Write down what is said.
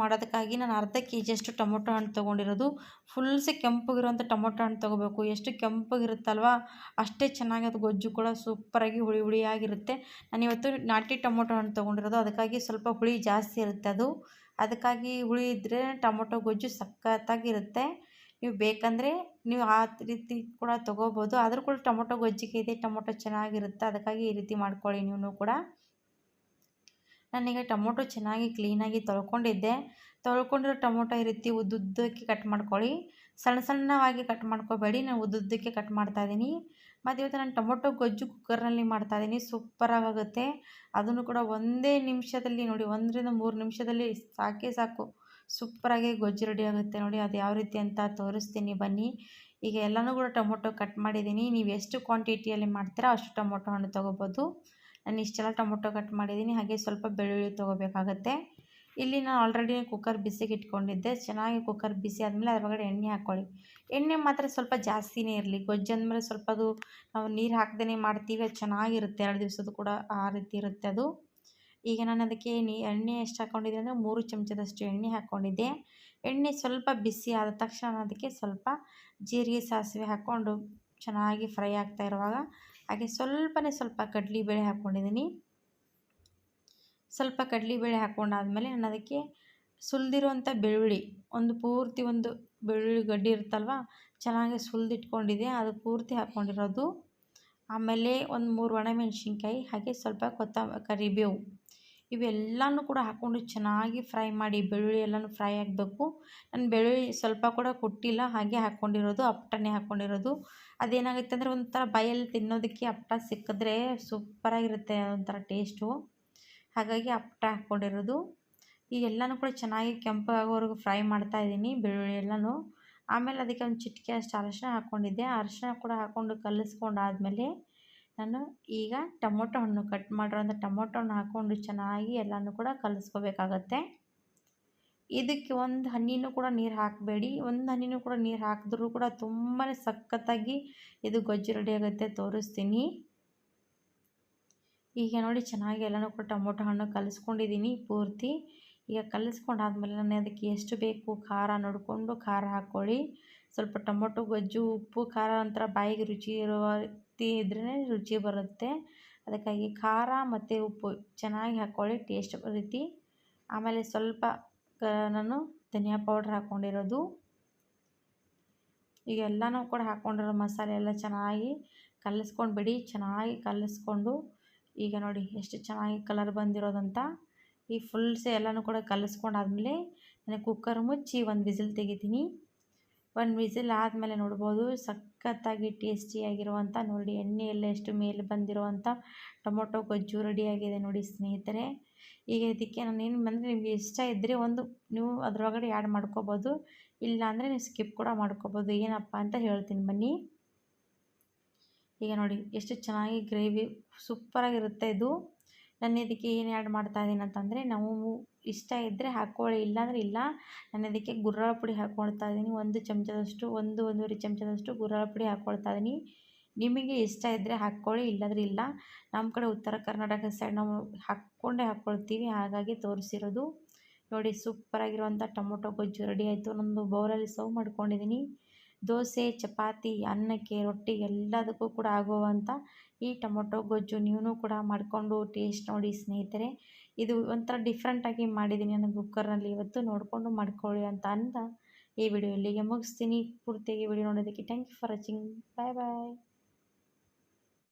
ಮಾಡೋದಕ್ಕಾಗಿ ನಾನು ಅರ್ಧ ಕೆ ಜಿಯಷ್ಟು ಟೊಮೊಟೊ ಹಣ್ಣು ತೊಗೊಂಡಿರೋದು. ಫುಲ್ಸ್ ಕೆಂಪಗಿರುವಂಥ ಟೊಮೊಟೊ ಹಣ್ಣು ತೊಗೋಬೇಕು. ಎಷ್ಟು ಕೆಂಪಗಿರುತ್ತಲ್ವ? ಅಷ್ಟೇ ಚೆನ್ನಾಗಿ ಅದು ಗೊಜ್ಜು ಕೂಡ ಸೂಪರಾಗಿ ಹುಳಿ ಹುಳಿಯಾಗಿರುತ್ತೆ. ನಾನು ಇವತ್ತು ನಾಟಿ ಟೊಮೊಟೊ ಹಣ್ಣು ತೊಗೊಂಡಿರೋದು. ಅದಕ್ಕಾಗಿ ಸ್ವಲ್ಪ ಹುಳಿ ಜಾಸ್ತಿ ಇರುತ್ತೆ ಅದು. ಅದಕ್ಕಾಗಿ ಹುಳಿ ಇದ್ದರೆ ಟೊಮೊಟೊ ಗೊಜ್ಜು ಸಖತ್ತಾಗಿರುತ್ತೆ. ನೀವು ಬೇಕಂದರೆ ನೀವು ಆ ರೀತಿ ಕೂಡ ತೊಗೋಬೋದು. ಆದರೂ ಕೂಡ ಟೊಮೊಟೊ ಗೊಜ್ಜಿಗೆ ಇದೆ, ಟೊಮೊಟೊ ಚೆನ್ನಾಗಿರುತ್ತೆ. ಅದಕ್ಕಾಗಿ ಈ ರೀತಿ ಮಾಡ್ಕೊಳ್ಳಿ ನೀವು ಕೂಡ. ನಾನೀಗ ಟೊಮೊಟೊ ಚೆನ್ನಾಗಿ ಕ್ಲೀನಾಗಿ ತೊಳ್ಕೊಂಡಿದ್ದೆ. ತೊಳ್ಕೊಂಡಿರೋ ಟೊಮೊಟೊ ಈ ರೀತಿ ಉದ್ದುದ್ದಕ್ಕೆ ಕಟ್ ಮಾಡ್ಕೊಳ್ಳಿ. ಸಣ್ಣ ಸಣ್ಣವಾಗಿ ಕಟ್ ಮಾಡ್ಕೋಬೇಡಿ. ನಾನು ಉದ್ದುದ್ದಕ್ಕೆ ಕಟ್ ಮಾಡ್ತಾಯಿದ್ದೀನಿ ಮತ್ತು ಇವತ್ತು ನಾನು ಟೊಮೊಟೊ ಗೊಜ್ಜು ಕುಕ್ಕರ್ನಲ್ಲಿ ಮಾಡ್ತಾಯಿದ್ದೀನಿ ಸೂಪರಾಗುತ್ತೆ ಅದನ್ನು ಕೂಡ ಒಂದೇ ನಿಮಿಷದಲ್ಲಿ ನೋಡಿ, ಒಂದರಿಂದ ಮೂರು ನಿಮಿಷದಲ್ಲಿ ಸಾಕೇ ಸಾಕು. ಸೂಪರಾಗಿ ಗೊಜ್ಜು ರೆಡಿ ಆಗುತ್ತೆ ನೋಡಿ, ಅದು ಯಾವ ರೀತಿ ಅಂತ ತೋರಿಸ್ತೀನಿ ಬನ್ನಿ. ಈಗ ಎಲ್ಲನೂ ಕೂಡ ಟೊಮೊಟೊ ಕಟ್ ಮಾಡಿದ್ದೀನಿ. ನೀವು ಎಷ್ಟು ಕ್ವಾಂಟಿಟಿಯಲ್ಲಿ ಮಾಡ್ತೀರಾ ಅಷ್ಟು ಟೊಮೊಟೊ ಹಣ್ಣು ತೊಗೋಬೋದು. ನಾನು ಇಷ್ಟೆಲ್ಲ ಟೊಮೊಟೊ ಕಟ್ ಮಾಡಿದ್ದೀನಿ, ಹಾಗೆ ಸ್ವಲ್ಪ ಬೆಳ್ಳುಳ್ಳಿ ತೊಗೋಬೇಕಾಗತ್ತೆ. ಇಲ್ಲಿ ನಾನು ಆಲ್ರೆಡಿ ಕುಕ್ಕರ್ ಬಿಸಿಗೆ ಇಟ್ಕೊಂಡಿದ್ದೆ. ಚೆನ್ನಾಗಿ ಕುಕ್ಕರ್ ಬಿಸಿ ಆದಮೇಲೆ ಅದ್ರೊಳಗಡೆ ಎಣ್ಣೆ ಹಾಕ್ಕೊಳ್ಳಿ. ಎಣ್ಣೆ ಮಾತ್ರ ಸ್ವಲ್ಪ ಜಾಸ್ತಿನೇ ಇರಲಿ. ಗೊಜ್ಜು ಅಂದಮೇಲೆ ಸ್ವಲ್ಪ ಅದು ನಾವು ನೀರು ಹಾಕ್ದೇ ಮಾಡ್ತೀವಿ, ಅದು ಚೆನ್ನಾಗಿರುತ್ತೆ. ಎರಡು ದಿವಸದ ಕೂಡ ಆ ರೀತಿ ಇರುತ್ತೆ ಅದು. ಈಗ ನಾನು ಅದಕ್ಕೆ ಎಣ್ಣೆ ಎಷ್ಟು ಹಾಕ್ಕೊಂಡಿದ್ದೆ ಅಂದರೆ ಮೂರು ಚಮಚದಷ್ಟು ಎಣ್ಣೆ ಹಾಕ್ಕೊಂಡಿದ್ದೆ. ಎಣ್ಣೆ ಸ್ವಲ್ಪ ಬಿಸಿ ಆದ ತಕ್ಷಣ ಅದಕ್ಕೆ ಸ್ವಲ್ಪ ಜೀರಿಗೆ ಸಾಸಿವೆ ಹಾಕ್ಕೊಂಡು ಚೆನ್ನಾಗಿ ಫ್ರೈ ಆಗ್ತಾ ಇರುವಾಗ ಹಾಗೆ ಸ್ವಲ್ಪನೇ ಸ್ವಲ್ಪ ಕಡಲೆಬೇಳೆ ಹಾಕ್ಕೊಂಡಿದ್ದೀನಿ. ಸ್ವಲ್ಪ ಕಡಲೆಬೇಳೆ ಹಾಕ್ಕೊಂಡಾದ್ಮೇಲೆ ನಾನು ಅದಕ್ಕೆ ಸುಲಿದಿರುವಂಥ ಬೆಳ್ಳುಳ್ಳಿ, ಒಂದು ಪೂರ್ತಿ ಒಂದು ಬೆಳ್ಳುಳ್ಳಿ ಗಡ್ಡಿ ಇರುತ್ತಲ್ವ, ಚೆನ್ನಾಗಿ ಸುಲಿದಿಟ್ಕೊಂಡಿದೆ, ಅದು ಪೂರ್ತಿ ಹಾಕ್ಕೊಂಡಿರೋದು. ಆಮೇಲೆ ಒಂದು ಮೂರು ಒಣಮೆಣ್ಸಿನ್ಕಾಯಿ, ಹಾಗೆ ಸ್ವಲ್ಪ ಕೊತ್ತಂಬ, ಕರಿಬೇವು. ಇವೆಲ್ಲನೂ ಕೂಡ ಹಾಕ್ಕೊಂಡು ಚೆನ್ನಾಗಿ ಫ್ರೈ ಮಾಡಿ, ಬೆಳ್ಳುಳ್ಳಿ ಎಲ್ಲನೂ ಫ್ರೈ ಆಗಬೇಕು. ನಾನು ಬೆಳ್ಳುಳ್ಳಿ ಸ್ವಲ್ಪ ಕೂಡ ಕೊಟ್ಟಿಲ್ಲ, ಹಾಗೆ ಹಾಕ್ಕೊಂಡಿರೋದು, ಅಪ್ಪಟನೇ ಹಾಕ್ಕೊಂಡಿರೋದು. ಅದೇನಾಗುತ್ತೆ ಅಂದರೆ ಒಂಥರ ಬಾಯಲ್ಲಿ ತಿನ್ನೋದಕ್ಕೆ ಅಪ್ಪಟ ಸಿಕ್ಕಿದ್ರೆ ಸೂಪರಾಗಿರುತ್ತೆ, ಒಂಥರ ಟೇಸ್ಟು. ಹಾಗಾಗಿ ಅಪ್ಪಟ ಹಾಕ್ಕೊಂಡಿರೋದು. ಈ ಎಲ್ಲನೂ ಕೂಡ ಚೆನ್ನಾಗಿ ಕೆಂಪಾಗೋವರೆಗೂ ಫ್ರೈ ಮಾಡ್ತಾ ಇದ್ದೀನಿ, ಬೆಳ್ಳುಳ್ಳಿ ಎಲ್ಲನೂ. ಆಮೇಲೆ ಅದಕ್ಕೆ ಒಂದು ಚಿಟಿಕೆ ಅಷ್ಟು ಅರಶಿನ ಹಾಕ್ಕೊಂಡಿದ್ದೆ. ಅರಶಿನ ಕೂಡ ಹಾಕ್ಕೊಂಡು ಕಲಿಸ್ಕೊಂಡಾದ್ಮೇಲೆ ನಾನು ಈಗ ಟೊಮೊಟೊ ಹಣ್ಣು ಕಟ್ ಮಾಡಿರೋಂಥ ಟೊಮೊಟೊ ಹಣ್ಣು ಹಾಕ್ಕೊಂಡು ಚೆನ್ನಾಗಿ ಎಲ್ಲನೂ ಕೂಡ ಕಲಿಸ್ಕೋಬೇಕಾಗತ್ತೆ. ಇದಕ್ಕೆ ಒಂದು ಹಣ್ಣಿನೂ ಕೂಡ ನೀರು ಹಾಕಬೇಡಿ. ಒಂದು ಹಣ್ಣಿನೂ ಕೂಡ ನೀರು ಹಾಕಿದ್ರೂ ಕೂಡ ತುಂಬಾ ಸಖತ್ತಾಗಿ ಇದು ಗೊಜ್ಜು ರೆಡಿ ಆಗುತ್ತೆ ತೋರಿಸ್ತೀನಿ. ಈಗ ನೋಡಿ ಚೆನ್ನಾಗಿ ಎಲ್ಲನೂ ಕೂಡ ಟೊಮೊಟೊ ಹಣ್ಣು ಕಲಿಸ್ಕೊಂಡಿದ್ದೀನಿ ಪೂರ್ತಿ. ಈಗ ಕಲಿಸ್ಕೊಂಡಾದ್ಮೇಲೆ ನಾನು ಅದಕ್ಕೆ ಎಷ್ಟು ಬೇಕು ಖಾರ ನೋಡಿಕೊಂಡು ಖಾರ ಹಾಕ್ಕೊಳ್ಳಿ. ಸ್ವಲ್ಪ ಟೊಮೊಟೊ, ಗೊಜ್ಜು, ಉಪ್ಪು, ಖಾರ ಒಂಥರ ಬಾಯಿಗೆ ರುಚಿ ಇರುವ ರೀತಿ ಇದ್ರೇ ರುಚಿ ಬರುತ್ತೆ. ಅದಕ್ಕಾಗಿ ಖಾರ ಮತ್ತು ಉಪ್ಪು ಚೆನ್ನಾಗಿ ಹಾಕ್ಕೊಳ್ಳಿ ಟೇಸ್ಟ್ ರೀತಿ. ಆಮೇಲೆ ಸ್ವಲ್ಪ ನಾನು ಧನಿಯಾ ಪೌಡ್ರ್ ಹಾಕ್ಕೊಂಡಿರೋದು. ಈಗ ಎಲ್ಲನೂ ಕೂಡ ಹಾಕ್ಕೊಂಡಿರೋ ಮಸಾಲೆ ಎಲ್ಲ ಚೆನ್ನಾಗಿ ಕಲಿಸ್ಕೊಂಡ್ಬಿಡಿ ಚೆನ್ನಾಗಿ ಕಲಸ್ಕೊಂಡು. ಈಗ ನೋಡಿ ಎಷ್ಟು ಚೆನ್ನಾಗಿ ಕಲರ್ ಬಂದಿರೋದಂತ. ಈ ಫುಲ್ಸೆ ಎಲ್ಲನೂ ಕೂಡ ಕಲಿಸ್ಕೊಂಡಾದ್ಮೇಲೆ, ನಾನು ಕುಕ್ಕರ್ ಮುಚ್ಚಿ ಒಂದು ವಿಸಿಲ್ ತೆಗಿತೀನಿ. ಒಂದು ವಿಸಿಲ್ ಆದಮೇಲೆ ನೋಡ್ಬೋದು, ಸಖತ್ತಾಗಿ ಟೇಸ್ಟಿಯಾಗಿರುವಂಥ ನೋಡಿ ಎಣ್ಣೆ ಎಲ್ಲ ಎಷ್ಟು ಮೇಲೆ ಬಂದಿರುವಂಥ ಟೊಮೊಟೊ ಗೊಜ್ಜು ರೆಡಿಯಾಗಿದೆ ನೋಡಿ ಸ್ನೇಹಿತರೆ. ಈಗ ಇದಕ್ಕೆ ನಾನು ಏನು ಬಂದರೆ ನಿಮಗೆ ಇಷ್ಟ ಇದ್ದರೆ ಒಂದು ನೀವು ಅದರೊಳಗಡೆ ಆ್ಯಡ್ ಮಾಡ್ಕೋಬೋದು ಇಲ್ಲ ಅಂದರೆ ನೀವು ಸ್ಕಿಪ್ ಕೂಡ ಮಾಡ್ಕೋಬೋದು. ಏನಪ್ಪ ಅಂತ ಹೇಳ್ತೀನಿ ಬನ್ನಿ. ಈಗ ನೋಡಿ, ಎಷ್ಟು ಚೆನ್ನಾಗಿ ಗ್ರೇವಿ ಸೂಪರಾಗಿರುತ್ತೆ ಇದು. ನಾನು ಇದಕ್ಕೆ ಏನು ಆ್ಯಡ್ ಮಾಡ್ತಾಯಿದ್ದೀನಿ ಅಂತಂದರೆ, ನಾವು ಇಷ್ಟ ಇದ್ದರೆ ಹಾಕ್ಕೊಳ್ಳಿ ಇಲ್ಲಾಂದರೆ ಇಲ್ಲ. ನಾನು ಇದಕ್ಕೆ ಗುರ್ರಾಳ ಪುಡಿ ಹಾಕ್ಕೊಳ್ತಾ ಇದ್ದೀನಿ ಒಂದು ಚಮಚದಷ್ಟು, ಒಂದು ಒಂದೂವರೆ ಚಮಚದಷ್ಟು ಗುರ್ರಾಳ ಪುಡಿ ಹಾಕ್ಕೊಳ್ತಾ ಇದ್ದೀನಿ ನಿಮಗೆ ಇಷ್ಟ ಇದ್ದರೆ ಹಾಕ್ಕೊಳ್ಳಿ ಇಲ್ಲಾಂದರೆ ಇಲ್ಲ. ನಮ್ಮ ಕಡೆ ಉತ್ತರ ಕರ್ನಾಟಕ ಸೈಡ್ ನಾವು ಹಾಕ್ಕೊಂಡೇ ಹಾಕ್ಕೊಳ್ತೀವಿ ಹಾಗಾಗಿ ತೋರಿಸಿರೋದು ನೋಡಿ ಸೂಪರಾಗಿರುವಂಥ ಟೊಮೊಟೊ ಗೊಜ್ಜು ರೆಡಿ ಆಯಿತು. ನಮ್ಮದು ಬೌಲಲ್ಲಿ ಸರ್ವ್ ಮಾಡ್ಕೊಂಡಿದ್ದೀನಿ ದೋಸೆ, ಚಪಾತಿ, ಅನ್ನಕ್ಕೆ ರೊಟ್ಟಿಗೆ ಎಲ್ಲದಕ್ಕೂ ಕೂಡ ಆಗುವಂಥ ಈ ಟೊಮೊಟೊ, ಗೊಜ್ಜು ನೀವು ಕೂಡ ಮಾಡಿಕೊಂಡು ಟೇಸ್ಟ್ ನೋಡಿ ಸ್ನೇಹಿತರೆ. ಇದು ಒಂಥರ ಡಿಫ್ರೆಂಟಾಗಿ ಮಾಡಿದ್ದೀನಿ ನಾನು ಕುಕ್ಕರ್ನಲ್ಲಿ ಇವತ್ತು. ನೋಡಿಕೊಂಡು ಮಾಡ್ಕೊಳ್ಳಿ ಅಂತ ಅಂದ ಈ ವಿಡಿಯೋ ಇಲ್ಲಿಗೆ ಮುಗಿಸ್ತೀನಿ. ಪೂರ್ತಿಯಾಗಿ ವಿಡಿಯೋ ನೋಡೋದಕ್ಕೆ thank you for watching bye bye